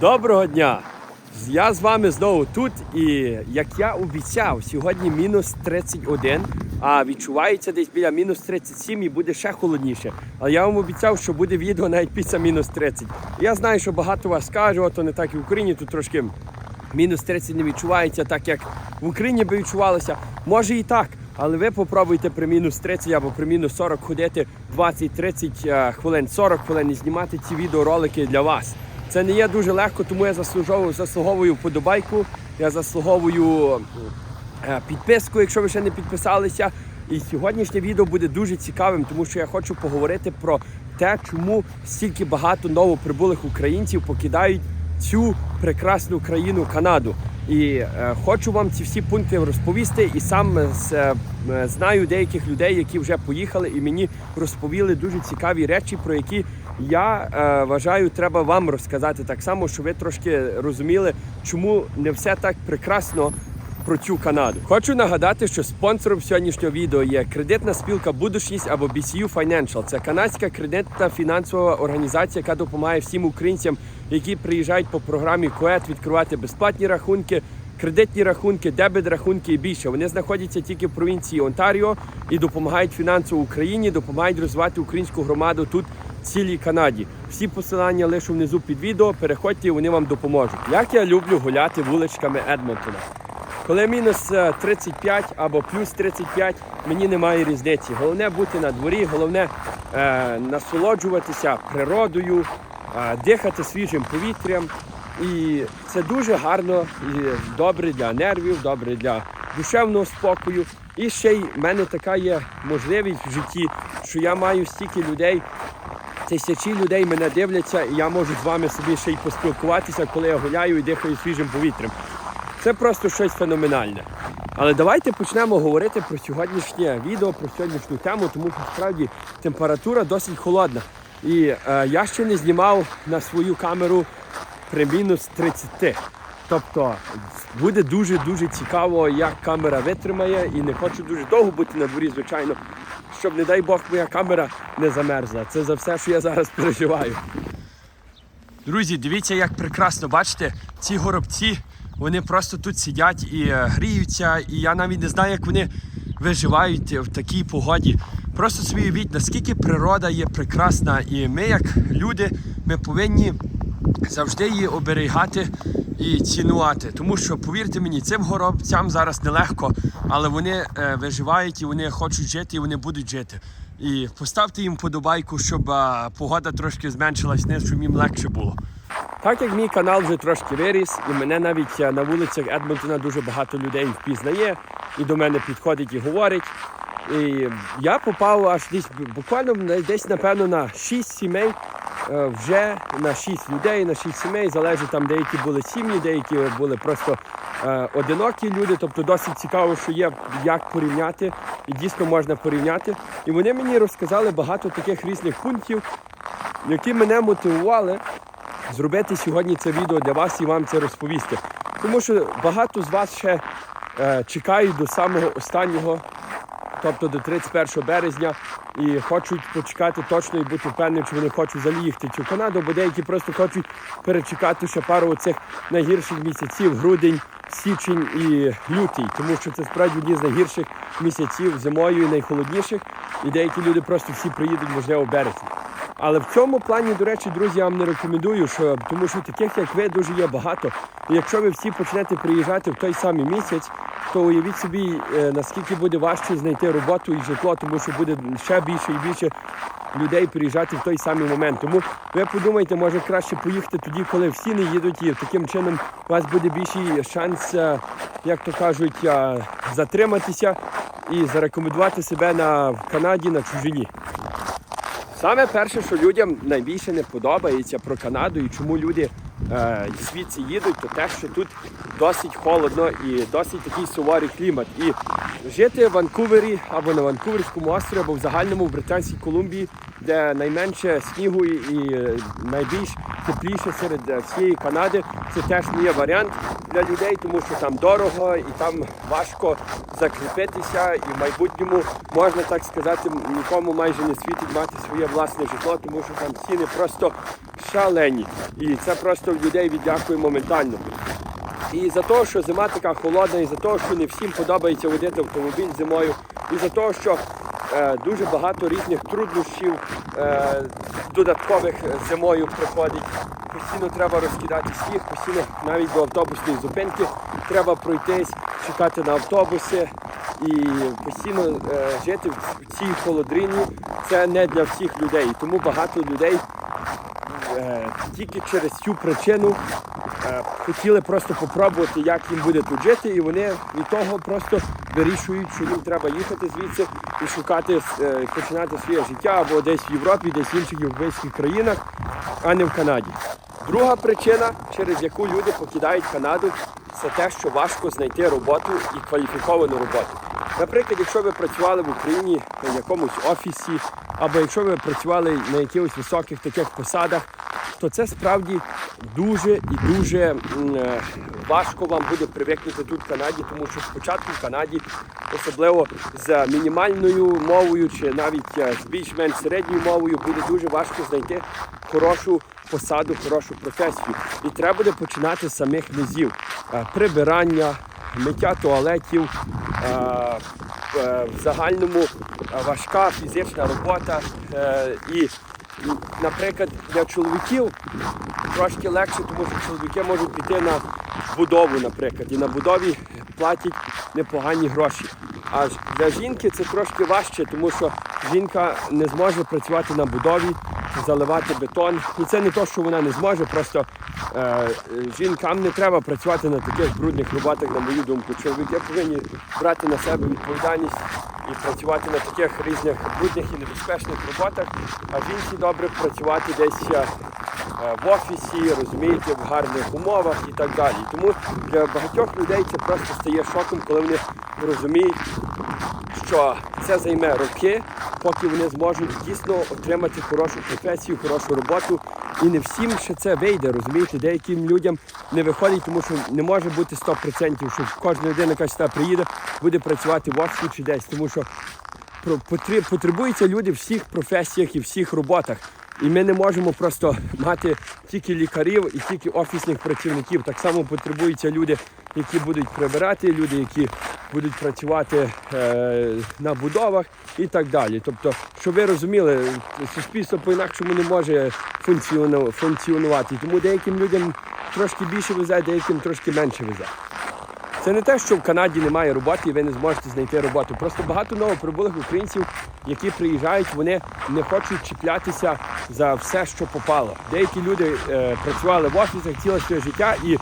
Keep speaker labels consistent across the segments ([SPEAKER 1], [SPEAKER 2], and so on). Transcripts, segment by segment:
[SPEAKER 1] Доброго дня! Я з вами знову тут. І як я обіцяв, сьогодні мінус 31, а відчувається десь біля мінус 37 і буде ще холодніше. Але я вам обіцяв, що буде відео навіть після мінус 30. Я знаю, що багато вас каже, ото не так і в Україні, тут трошки мінус 30 не відчувається, так як в Україні би відчувалося. Може і так. Але ви попробуйте при мінус 30 або при мінус 40 ходити 20-30 е, хвилин, 40 хвилин і знімати ці відеоролики для вас. Це не є дуже легко, тому я заслуговую, заслуговую вподобайку, я заслуговую е, підписку, якщо ви ще не підписалися. І сьогоднішнє відео буде дуже цікавим, тому що я хочу поговорити про те, чому стільки багато новоприбулих українців покидають цю прекрасну країну Канаду. І е, хочу вам ці всі пункти розповісти. І сам е, е, знаю деяких людей, які вже поїхали, і мені розповіли дуже цікаві речі, про які я вважаю, треба вам розказати так само, щоб ви трошки розуміли, чому не все так прекрасно про цю Канаду. Хочу нагадати, що спонсором сьогоднішнього відео є кредитна спілка Будучність або BCU Financial. Це канадська кредитна фінансова організація, яка допомагає всім українцям, які приїжджають по програмі КОЕТ відкривати безплатні рахунки. Кредитні рахунки, дебет рахунки і більше. Вони знаходяться тільки в провінції Онтаріо і допомагають фінансово Україні, допомагають розвивати українську громаду тут в цілій Канаді. Всі посилання лише внизу під відео. Переходьте, вони вам допоможуть. Як я люблю гуляти вуличками Едмонтона. Коли мінус е, 35 або плюс 35, мені немає різниці. Головне бути на дворі, головне е, насолоджуватися природою, е, дихати свіжим повітрям. І це дуже гарно і добре для нервів, добре для душевного спокою. І ще й в мене така є можливість в житті, що я маю стільки людей, тисячі людей мене дивляться, і я можу з вами собі ще й поспілкуватися, коли я гуляю і дихаю свіжим повітрям. Це просто щось феноменальне. Але давайте почнемо говорити про сьогоднішнє відео, про сьогоднішню тему, тому що справді температура досить холодна. І е, я ще не знімав на свою камеру при мінус 30. Тобто буде дуже-дуже цікаво, як камера витримає, і не хочу дуже довго бути на дворі, звичайно, щоб, не дай Бог, моя камера не замерзла. Це за все, що я зараз переживаю. Друзі, дивіться, як прекрасно бачите, ці горобці, вони просто тут сидять і е, гріються, і я навіть не знаю, як вони виживають в такій погоді. Просто собі уявіть, наскільки природа є прекрасна, і ми, як люди, ми повинні завжди її оберігати і цінувати. Тому що, повірте мені, цим горобцям зараз нелегко, але вони е, виживають і вони хочуть жити, і вони будуть жити. І поставте їм подобайку, щоб е, погода трошки зменшилась вниз, щоб їм легше було. Так як мій канал вже трошки виріс, і мене навіть е, на вулицях Едмонтона дуже багато людей впізнає, і до мене підходить і говорить. І я попав аж десь буквально десь, напевно, на 6 сімей, е, вже на 6 людей, на 6 сімей. Залежить там, деякі були сім'ї, деякі були просто е, одинокі люди. Тобто досить цікаво, що є як порівняти, і дійсно можна порівняти. І вони мені розказали багато таких різних пунктів, які мене мотивували зробити сьогодні це відео для вас і вам це розповісти. Тому що багато з вас ще е, чекають до самого останнього, тобто до 31 березня, і хочуть почекати точно і бути впевнені, чи вони хочуть взагалі їхати в цю Канаду, бо деякі просто хочуть перечекати ще пару оцих найгірших місяців грудень, січень і лютий, тому що це справді одні з найгірших місяців зимою і найхолодніших. І деякі люди просто всі приїдуть, можливо, в березні. Але в цьому плані, до речі, друзі, я вам не рекомендую, що тому що таких, як ви, дуже є багато. І якщо ви всі почнете приїжджати в той самий місяць, то уявіть собі, е, наскільки буде важче знайти роботу і житло, тому що буде ще більше і більше людей приїжджати в той самий момент. Тому ви подумайте, може краще поїхати тоді, коли всі не їдуть, і таким чином у вас буде більший шанс, е, як то кажуть, е, затриматися і зарекомендувати себе на в Канаді на чужині. Саме перше, що людям найбільше не подобається про Канаду і чому люди е, звідси їдуть, то те, що тут досить холодно і досить такий суворий клімат. І жити в Ванкувері або на Ванкуверському острові, або в загальному в Британській Колумбії де найменше снігу і, найбільш тепліше серед е, всієї Канади. Це теж не є варіант для людей, тому що там дорого і там важко закріпитися. І в майбутньому можна так сказати, нікому майже не світить мати своє власне житло, тому що там ціни просто шалені. І це просто людей віддякує моментально. І за те, що зима така холодна, і за те, що не всім подобається водити автомобіль зимою, і за те, що дуже багато різних труднощів е, додаткових зимою приходить. Постійно треба розкидати сніг, постійно навіть до автобусної зупинки треба пройтись, чекати на автобуси. І постійно е, жити в цій холодрині це не для всіх людей. Тому багато людей е, тільки через цю причину е, хотіли просто попробувати, як їм буде тут жити, і вони від того просто вирішують, що їм треба їхати звідси і шукати, е, починати своє життя або десь в Європі, десь в інших європейських країнах, а не в Канаді. Друга причина, через яку люди покидають Канаду, це те, що важко знайти роботу і кваліфіковану роботу. Наприклад, якщо ви працювали в Україні в якомусь офісі, або якщо ви працювали на якихось високих таких посадах, то це справді дуже і дуже е, важко вам буде привикнути тут в Канаді, тому що спочатку в Канаді, особливо з мінімальною мовою чи навіть е, з більш-менш середньою мовою, буде дуже важко знайти хорошу посаду, хорошу професію. І треба буде починати з самих низів. Е, Прибирання, миття туалетів, в загальному важка фізична робота. І, наприклад, для чоловіків трошки легше, тому що чоловіки можуть піти на будову, наприклад, і на будові платять непогані гроші. А для жінки це трошки важче, тому що жінка не зможе працювати на будові, заливати бетон. І це не то, що вона не зможе, просто е, жінкам не треба працювати на таких брудних роботах, на мою думку. Чоловіки повинні брати на себе відповідальність і працювати на таких різних брудних і небезпечних роботах, а жінці добре працювати десь е, в офісі, розумієте, в гарних умовах і так далі. Тому для багатьох людей це просто стає шоком, коли вони розуміють, що це займе роки, поки вони зможуть дійсно отримати хорошу професію, хорошу роботу. І не всім ще це вийде, розумієте, деяким людям не виходить, тому що не може бути 100%, що кожна людина, яка сюди приїде, буде працювати в офісі чи десь, тому що потребуються люди в всіх професіях і всіх роботах. І ми не можемо просто мати тільки лікарів і тільки офісних працівників. Так само потребуються люди, які будуть прибирати, люди, які будуть працювати е, на будовах і так далі. Тобто, щоб ви розуміли, суспільство по-інакшому не може функціону- функціонувати. Тому деяким людям трошки більше везе, деяким трошки менше везе. Це не те, що в Канаді немає роботи і ви не зможете знайти роботу. Просто багато новоприбулих українців, які приїжджають, вони не хочуть чіплятися за все, що попало. Деякі люди е, працювали в офісах ціле своє життя і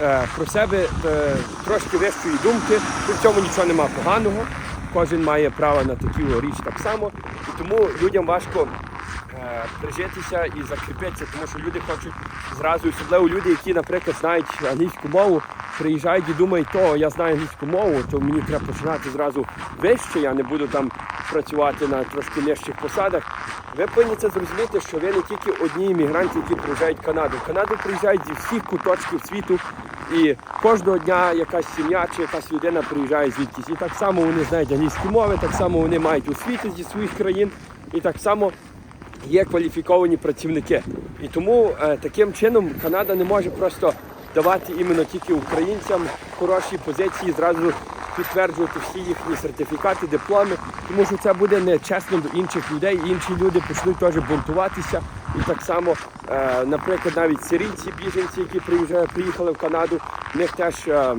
[SPEAKER 1] е, про себе е, трошки вищої думки. В цьому нічого немає поганого. Кожен має право на таку річ так само. І тому людям важко е, прижитися і закріпитися, тому що люди хочуть зразу, особливо люди, які, наприклад, знають англійську мову, приїжджають і думають, то я знаю англійську мову, то мені треба починати зразу вище, я не буду там працювати на трошки нижчих посадах. Ви повинні це зрозуміти, що ви не тільки одні іммігранти, які приїжджають в Канаду. В Канаду приїжджають зі всіх куточків світу. І кожного дня якась сім'я чи якась людина приїжджає звідкись. І так само вони знають англійські мови, так само вони мають освіту зі своїх країн, і так само є кваліфіковані працівники. І тому е, таким чином Канада не може просто давати іменно тільки українцям хороші позиції, зразу підтверджувати всі їхні сертифікати, дипломи, тому що це буде нечесно до інших людей. Інші люди почнуть теж бунтуватися. І так само, е, наприклад, навіть сирійці, біженці, які приїхали в Канаду, в них теж е,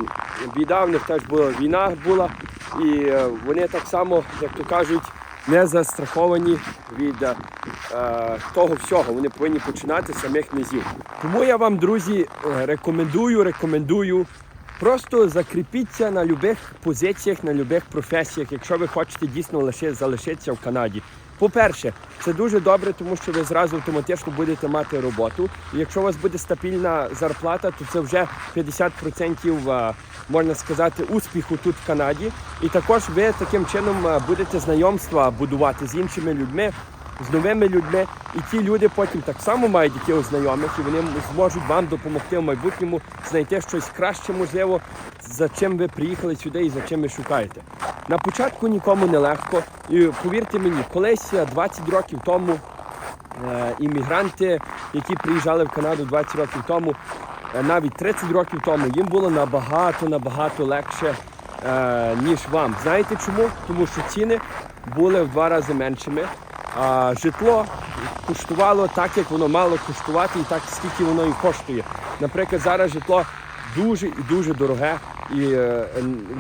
[SPEAKER 1] біда, в них теж була війна була, і е, вони так само, як то кажуть, не застраховані від е, того всього. Вони повинні починати з самих низів. Тому я вам, друзі, е, рекомендую, рекомендую. Просто закріпіться на будь-яких позиціях, на будь-яких професіях, якщо ви хочете дійсно лише залишитися в Канаді. По-перше, це дуже добре, тому що ви зразу автоматично будете мати роботу. І якщо у вас буде стабільна зарплата, то це вже 50% е, можна сказати успіху тут в Канаді. І також ви таким чином е, будете знайомства будувати з іншими людьми. з новими людьми, і ті люди потім так само мають якихось знайомих, і вони зможуть вам допомогти в майбутньому знайти щось краще, можливо, за чим ви приїхали сюди і за чим ви шукаєте. На початку нікому не легко, і повірте мені, колись е, 20 років тому е, іммігранти, які приїжджали в Канаду 20 років тому, е, навіть 30 років тому, їм було набагато набагато легше, е, ніж вам. Знаєте чому? Тому що ціни були в два рази меншими, а житло коштувало так, як воно мало коштувати, і так скільки воно і коштує. Наприклад, зараз житло дуже і дуже дороге, і е,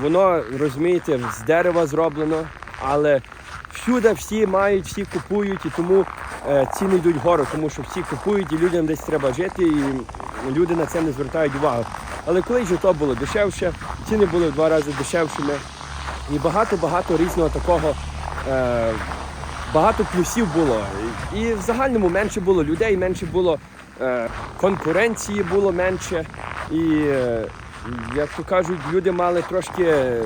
[SPEAKER 1] воно розумієте з дерева зроблено, але всюди всі мають, всі купують, і тому е, ціни йдуть вгору, тому що всі купують, і людям десь треба жити, і люди на це не звертають увагу. Але коли житло було дешевше, ціни були в два рази дешевшими, і багато-багато різного такого. Е, Багато плюсів було. І в загальному менше було людей, менше було конкуренції було менше. І, як то кажуть, люди мали трошки е,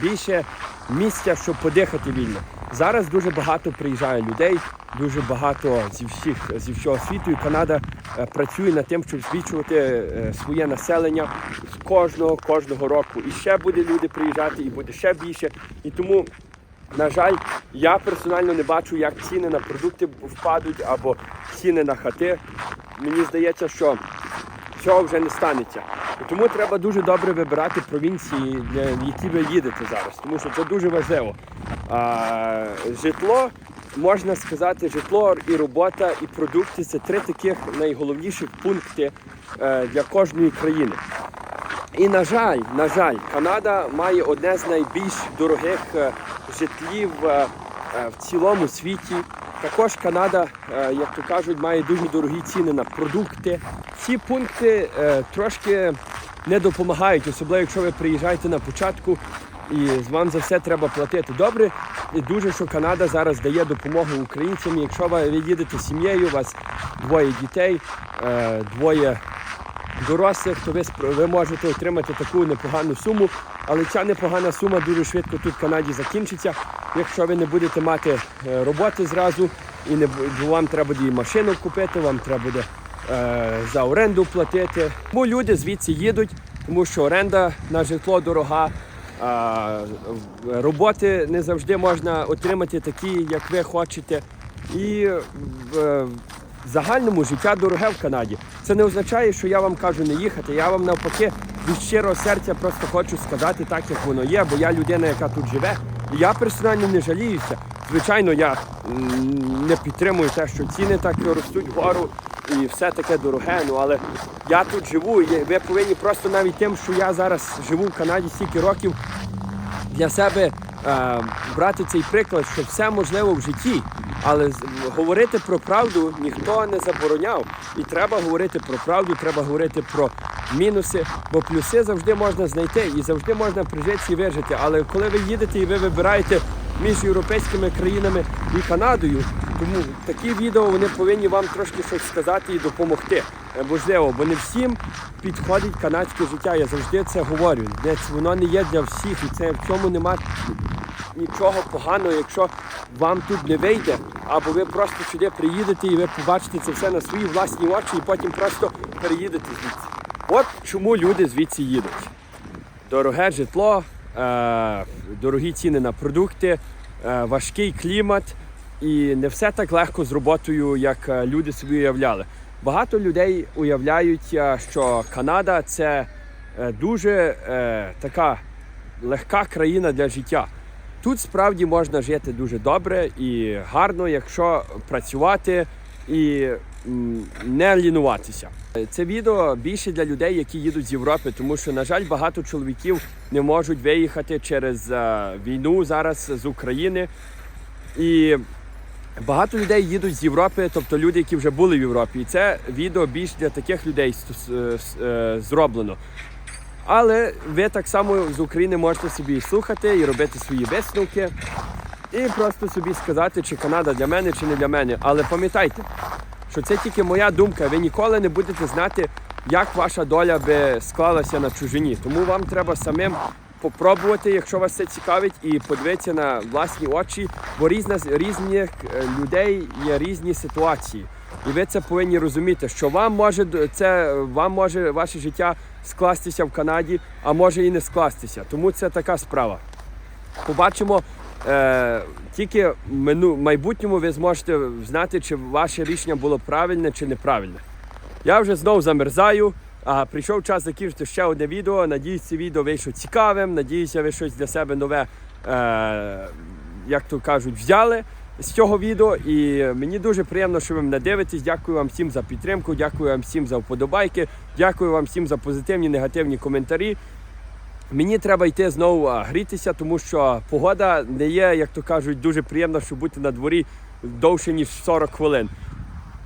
[SPEAKER 1] більше місця, щоб подихати вільно. Зараз дуже багато приїжджає людей, дуже багато зі всіх зі всього світу. І Канада е, працює над тим, щоб збільшувати е, своє населення з кожного кожного року. І ще буде люди приїжджати, і буде ще більше. І тому на жаль, я персонально не бачу, як ціни на продукти впадуть або ціни на хати. Мені здається, що цього вже не станеться. Тому треба дуже добре вибирати провінції, в які ви їдете зараз, тому що це дуже важливо. А, житло, можна сказати, житло і робота, і продукти це три таких найголовніших пункти е, для кожної країни. І на жаль, на жаль, Канада має одне з найбільш дорогих е, житлів е, в цілому світі. Також Канада, як то кажуть, має дуже дорогі ціни на продукти. Ці пункти трошки не допомагають, особливо якщо ви приїжджаєте на початку і вам за все треба платити. Добре, і дуже, що Канада зараз дає допомогу українцям. Якщо ви їдете сім'єю, у вас двоє дітей, е, двоє дорослих, то ви, ви можете отримати таку непогану суму. Але ця непогана сума дуже швидко тут в Канаді закінчиться, якщо ви не будете мати е, роботи зразу, і не вам треба буде і машину купити, вам треба буде за оренду платити. Тому люди звідси їдуть, тому що оренда на житло дорога. А, роботи не завжди можна отримати такі, як ви хочете. І в, в загальному життя дороге в Канаді. Це не означає, що я вам кажу не їхати. Я вам навпаки від щирого серця просто хочу сказати так, як воно є, бо я людина, яка тут живе. Я персонально не жаліюся. Звичайно, я не підтримую те, що ціни так ростуть вгору і все таке дороге. Ну але я тут живу. і ви повинні просто навіть тим, що я зараз живу в Канаді стільки років, для себе е, брати цей приклад, що все можливо в житті, але говорити про правду ніхто не забороняв. І треба говорити про правду, треба говорити про мінуси, бо плюси завжди можна знайти і завжди можна прижитися і вижити. Але коли ви їдете і ви вибираєте між європейськими країнами і Канадою, тому такі відео вони повинні вам трошки щось сказати і допомогти. Е, Можливо, бо не всім підходить канадське життя. Я завжди це говорю. Де це- воно не є для всіх, і це в цьому нема нічого поганого, якщо вам тут не вийде, або ви просто сюди приїдете і ви побачите це все на свої власні очі, і потім просто переїдете звідси. От чому люди звідси їдуть. Дороге житло, е, дорогі ціни на продукти, е, важкий клімат, і не все так легко з роботою, як е, люди собі уявляли. Багато людей уявляють, е, що Канада це е, дуже е, така легка країна для життя. Тут справді можна жити дуже добре і гарно, якщо працювати і не лінуватися. Це відео більше для людей, які їдуть з Європи, тому що, на жаль, багато чоловіків не можуть виїхати через війну зараз з України. І багато людей їдуть з Європи, тобто люди, які вже були в Європі. І це відео більш для таких людей е, е, зроблено. Але ви так само з України можете собі слухати і робити свої висновки, і просто собі сказати, чи Канада для мене, чи не для мене. Але пам'ятайте, що це тільки моя думка. Ви ніколи не будете знати, як ваша доля би склалася на чужині. Тому вам треба самим попробувати, якщо вас це цікавить, і подивитися на власні очі, бо різна, різних е, людей є різні ситуації. І ви це повинні розуміти, що вам може це вам може ваше життя скластися в Канаді, а може і не скластися. Тому це така справа. Побачимо. Е, тільки в майбутньому ви зможете знати, чи ваше рішення було правильне чи неправильне. Я вже знову замерзаю. А прийшов час закінчити ще одне відео. Надіюсь, це відео вийшло цікавим. Надіюся, ви щось для себе нове, е, як то кажуть, взяли з цього відео. І мені дуже приємно, що ви мене дивитесь. Дякую вам всім за підтримку, дякую вам всім за вподобайки, дякую вам всім за позитивні, негативні коментарі. Мені треба йти знову грітися, тому що погода не є, як то кажуть, дуже приємно, щоб бути на дворі довше ніж 40 хвилин.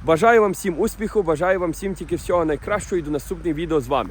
[SPEAKER 1] Бажаю вам всім успіху, бажаю вам всім тільки всього найкращого і до наступних відео з вами.